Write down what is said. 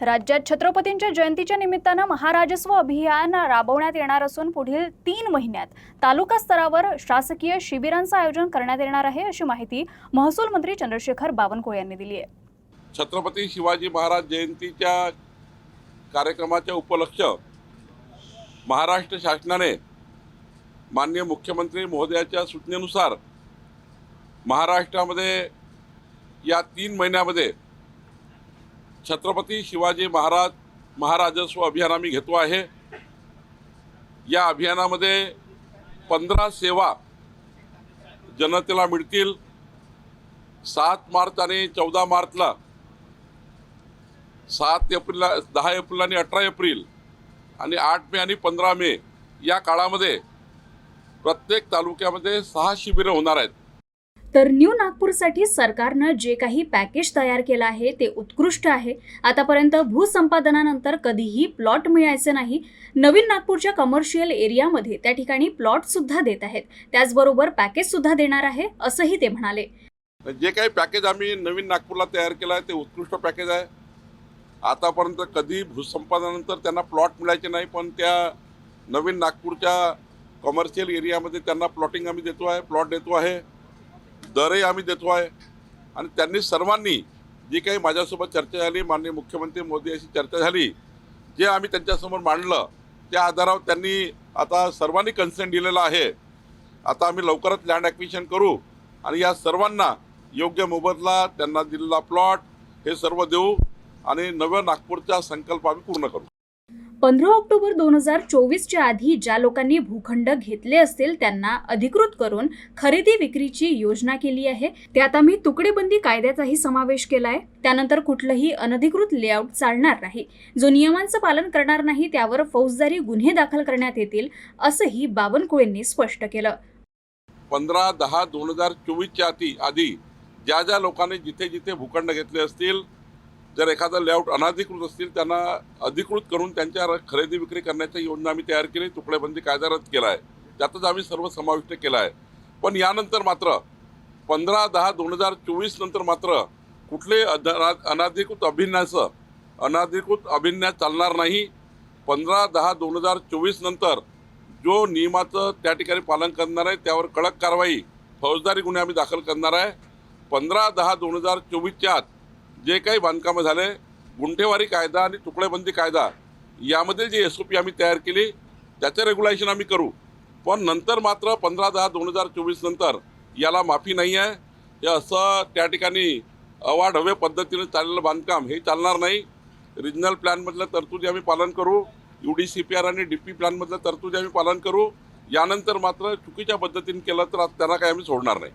राज्यात छत्रपतींच्या जयंतीच्या निमित्तानं महाराजस्व अभियान राबवण्यात येणार असून पुढील तीन महिन्यात तालुका स्तरावर शासकीय शिबिरांचं आयोजन करण्यात येणार आहे अशी माहिती महसूल मंत्री चंद्रशेखर बावनकुळे यांनी दिली आहे. छत्रपती शिवाजी महाराज जयंतीच्या कार्यक्रमाचे उपलक्ष महाराष्ट्र शासनाने माननीय मुख्यमंत्री महोदयाच्या सूचनेनुसार महाराष्ट्रामध्ये या तीन महिन्यामध्ये छत्रपती शिवाजी महाराज महाराजस्व अभियान आम्ही घेतो आहे. या अभियानामध्ये पंधरा सेवा जनतेला मिळतील. सात मार्च आणि चौदा मार्चला सात एप्रिलला दहा एप्रिल आणि अठरा एप्रिल आणि आठ मे आणि पंधरा मे या काळामध्ये प्रत्येक तालुक्यामध्ये सहा शिबिरं होणार आहेत. तर न्यू नागपूरसाठी सरकारनं जे काही पॅकेज तयार केलं आहे ते उत्कृष्ट आहे. आतापर्यंत भूसंपादनानंतर कधीही प्लॉट मिळायचे नाही. नवीन नागपूरच्या कमर्शियल एरियामध्ये त्या ठिकाणी प्लॉटसुद्धा देत आहेत. त्याचबरोबर पॅकेजसुद्धा देणार आहे असंही ते म्हणाले. जे काही पॅकेज आम्ही नवीन नागपूरला तयार केलं आहे ते उत्कृष्ट पॅकेज आहे. आतापर्यंत कधी भूसंपादनानंतर त्यांना प्लॉट मिळायचे नाही पण त्या नवीन नागपूरच्या कमर्शियल एरियामध्ये त्यांना प्लॉटिंग आम्ही देतो आहे प्लॉट देतो आहे. दरही आम्ही देतो आहे. आणि त्यांनी सर्वांनी जी काही माझ्यासोबत चर्चा झाली माननीय मुख्यमंत्री मोदी अशी चर्चा झाली जे आम्ही त्यांच्यासमोर मांडलं त्या आधारावर त्यांनी आता सर्वांनी कन्सेंट दिलेला आहे. आता आम्ही लवकरच लँड ॲक्विशन करू आणि या सर्वांना योग्य मोबदला त्यांना दिलेला प्लॉट हे सर्व देऊ आणि नव्या नागपूरचा संकल्प आम्ही पूर्ण करू. पंधरा ऑक्टोबर दोन हजार चोवीसच्या आधी ज्या लोकांनी भूखंड घेतले असतील त्यांना अधिकृत करून खरेदी विक्रीची योजना केली आहे. त्यात आम्ही तुकडेबंदी कायद्याचाही समावेश केला आहे त्यानंतर कुठलंही अनधिकृत लेआउट चालणार नाही. जो नियमांचं पालन करणार नाही त्यावर फौजदारी गुन्हे दाखल करण्यात येतील असंही बावनकुळेंनी स्पष्ट केलं. पंधरा दहा दोन हजार चोवीसच्या आधी आधी ज्या ज्या लोकांनी जिथे जिथे भूखंड घेतले असतील जर एखादा लेआउट अनाधिकृत असतील त्यांना अधिकृत करून त्यांच्या खरेदी विक्री करण्याची योजना आम्ही तयार केली तुकडेबंदी कायदा रद्द केला आहे. त्यातच आम्ही सर्व समाविष्ट केला आहे. पण यानंतर मात्र पंधरा दहा दोन हजार चोवीस नंतर मात्र कुठले अनाधिकृत अभिनयाचं अनाधिकृत अभिनय चालणार नाही. पंधरा दहा दोन हजार चोवीस नंतर जो नियमाचं त्या ठिकाणी पालन करणार आहे त्यावर कडक कारवाई फौजदारी गुन्हे आम्ही दाखल करणार आहे. पंधरा दहा दोन हजार चोवीसच्या आत जे काही बांधकामं झाले गुंठेवारी कायदा आणि तुकडेबंदी कायदा यामध्ये जी एस ओ पी आम्ही तयार केली त्याचं रेग्युलेशन आम्ही करू. पण नंतर मात्र पंधरा दहा दोन हजार चोवीस नंतर याला माफी नाही आहे. हे असं त्या ठिकाणी अवाढव्य पद्धतीने चाललेलं बांधकाम हे चालणार नाही. रिजनल प्लॅनमधलं तरतुदी आम्ही पालन करू. U D C P R आणि डी पी प्लॅनमधलं तरतुदी आम्ही पालन करू. यानंतर मात्र चुकीच्या पद्धतीने केलं तर त्यांना काही आम्ही सोडणार नाही.